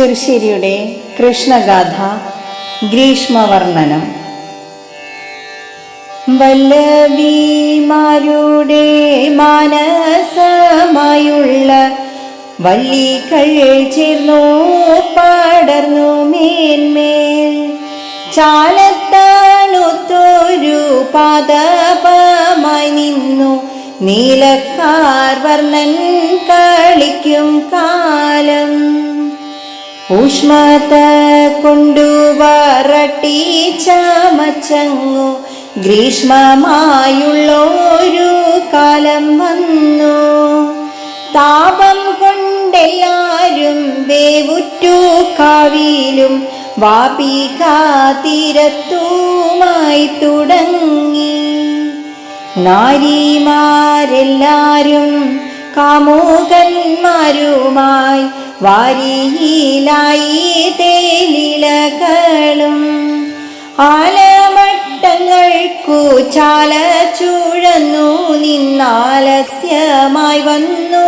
ചെറുശ്ശേരിയുടെ കൃഷ്ണഗാഥ ഗ്രീഷ്മവർണനം. വല്ലവീമാരുടെ മാനസമായുള്ള വല്ലികൾ ചേർന്നു പാടർന്നു മേന്മേൽ. ചാലത്താണുത്തൊരു പാദപമായി നിന്നു. നീലക്കാർ വർണൻ കളിക്കും കാലം. ഊഷ്മത കൊണ്ടു വരട്ടി ചമച്ചങ്ങു ഗ്രീഷ്മമായുള്ളൊരു കാലം വന്നു. താപം കൊണ്ടെല്ലാരും വേവുറ്റു കാവിലും വാപി കാത്തിരത്തുമായി തുടങ്ങി. നാരിമാരെല്ലാരും കാമുകന്മാരുമായി വാരിയിലായി തേലിലകളും ആലമട്ടങ്ങൾക്കു ചാല ചുഴന്നു നിന്നാലസ്യമായി വന്നു.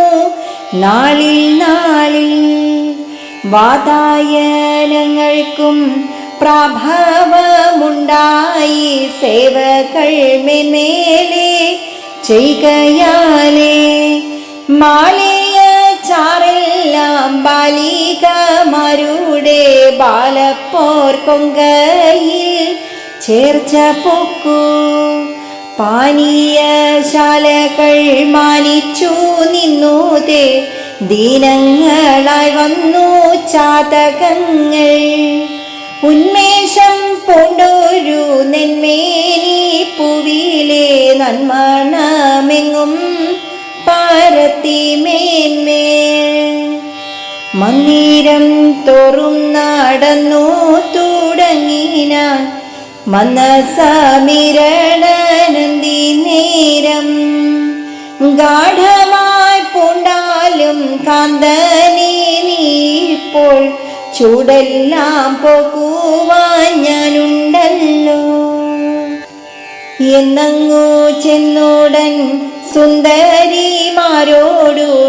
നാളിൽ നാളിൽ വാതായനങ്ങൾക്കും പ്രഭാവമുണ്ടായി. സേവകൾ മേന്മേലെ ചെയ്യാലേ മാലിയ ചാറെല്ലാം ബാലികമാരുടെ ബാലപ്പോർ കൊങ്കയിൽ ചേർച്ച പൊക്കു. പാനീയശാലകൾ മാനിച്ചു നിന്നൂതേ ദീനങ്ങളായി വന്നു ചാതകങ്ങൾ. ഉന്മേഷം പൂണ്ടൊരു നെന്മേനി പൂവിലെ നന്മണമെങ്ങും പാരത്തി മേന്മേൽ മന്ദിരം തോറും നടന്നു തുടങ്ങിനാൻ മനസമിരണനന്ദി നേരം. ഗാഠമായി പൂണ്ടാലും കാന്തനെ നീപ്പോൾ ചൂടെല്ലാം പോകുവാൻ ഞാനുണ്ടല്ലോ. എന്നങ്ങോ ചെന്നുടൻ സുന്ദരിമാരോടു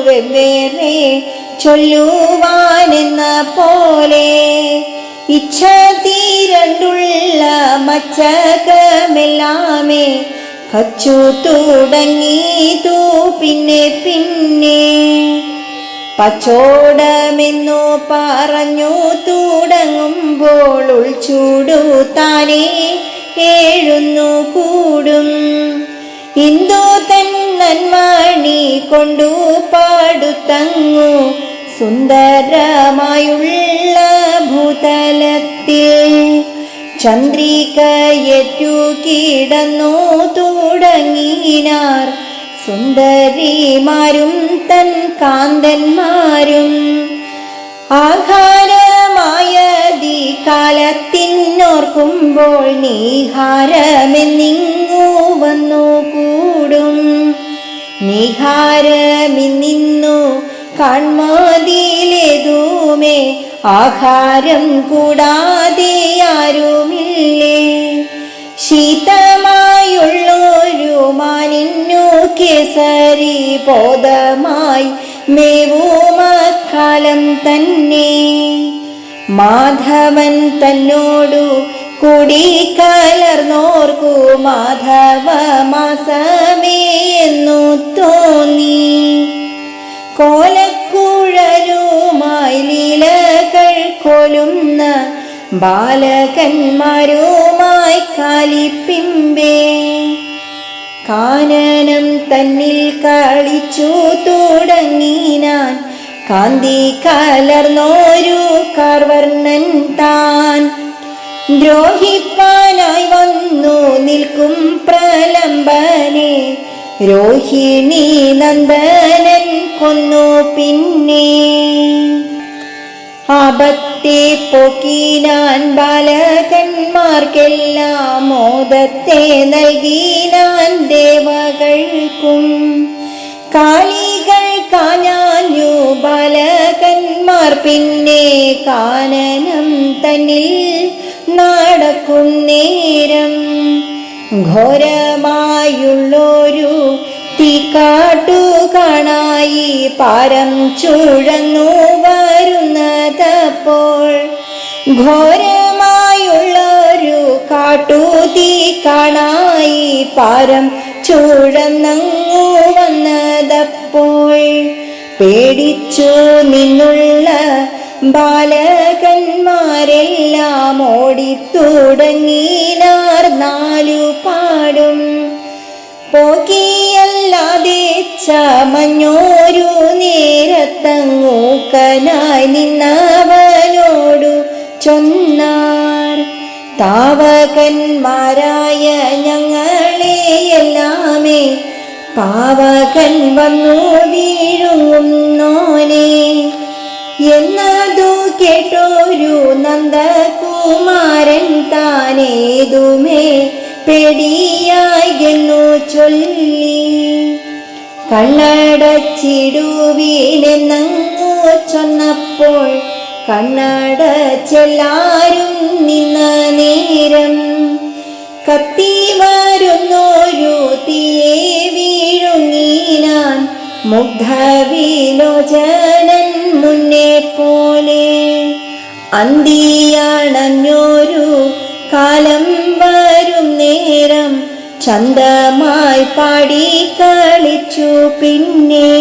വെവ്വേറെ ചൊല്ലുവാനെന്ന പോലെ ഇച്ഛ തീരണ്ടുള്ള മച്ചകമെല്ലാമേ കച്ചു തുടങ്ങിയതു പിന്നെ പിന്നെ. പച്ചോടമെന്നു പറഞ്ഞു തുടങ്ങുമ്പോൾ ഉൾച്ചൂടു താനേ ഏഴുന്നു കൂടും. ഇന്ദു തൻ നന്മണി കൊണ്ടു പാടുത്തങ്ങു സുന്ദരമായുള്ള ഭൂതലത്തിൽ ചന്ദ്രികയറ്റു കിടന്നു തുടങ്ങിനാർ. സുന്ദരിമാരും തൻ കാന്തന്മാരും ആഹാരമായതി കാലത്തിനോർക്കുമ്പോൾ നീഹാരമെന്നിങ്ങു വന്നു കൂടും നിഹാരമിന്നിന്നു കൺമതിയിലേതുമേ ആഹാരം കൂടാതെ ആരുമില്ലേ? ശീതമായുള്ളൊരു മാനിന്നു കേസരി ബോധമായി മേവുമക്കാലം തന്നെ. മാധവൻ തന്നോടു കൂടി കലർന്നോർക്കു മാധവ മാസമേ എന്നു തോന്നി. കോലക്കുഴലുമായി ലീലകൾ കൊലുന്ന ബാലകന്മാരുമായി കാലിപ്പിമ്പേ. കാനനം തന്നിൽ കളിച്ചു തുടങ്ങിനാൻ കാന്തി കലർന്നോരു കാർവർണൻ താൻ. ദ്രോഹിപ്പാനായി വന്നു നിൽക്കും പ്രലംബനെ. രോഹിണി നന്ദനൻ കൊന്നു പിന്നെ. ആപത്തെ പോക്കിനാൻ ബാലകന്മാർക്കെല്ലാം മോദത്തെ നൽകിനാൻ ദേവകൾക്കും കാലികൾ കാഞ്ഞു ബാലകന്മാർ പിന്നെ കാനനം തന്നിൽ നടക്കും നേരം ഘോരമായുള്ളൊരു തീക്കാട്ടു കാണായി പാരം ചുഴന്നു വരും വരുന്നതപ്പോൾ ഘോരമായുള്ളൊരു കാട്ടുതീ കാണായി പാരം ചുഴന്നു വന്നതപ്പോൾ പേടിച്ചു നിന്നുള്ള ബാലകന്മാരെല്ലാം ഓടിത്തുടങ്ങിനാർ നാലു പാടും. പോക്കിയല്ലാതെ ചമഞ്ഞോരു നേരത്തങ്ങൂക്കനായി നിന്നവനോടു ചൊന്നാർ. താവകന്മാരായ ഞങ്ങളെ എല്ലാമേ പാവകൻ വന്നു വീഴുന്നോനെ എന്നതു കേട്ടോരു നന്ദകുമാരൻ താനേതുമേ പേടിയായിന്നു ചൊല്ലി. കണ്ണടച്ചിടുവീനെന്നങ്ങു ചൊന്നപ്പോൾ കണ്ണടച്ചെല്ലാരും നിന്ന നേരം കത്തി വരുന്നൊരു തീയെ വീഴുങ്ങീനാൻ മുഗ്ധവിലോചനൻ മുന്നേ പോലെ അന്തിയാണഞ്ഞോരു കാലം വരും നേരം ചന്തമായി പാടി കളിച്ചു പിന്നെ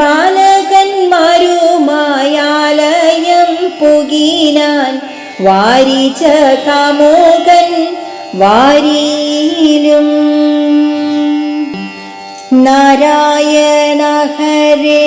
ബാലകന്മാരുമായാലയം പുകിനാൻ വാരിച്ച കാമോകൻ വാരിയിലും. നാരായണ ഹരേ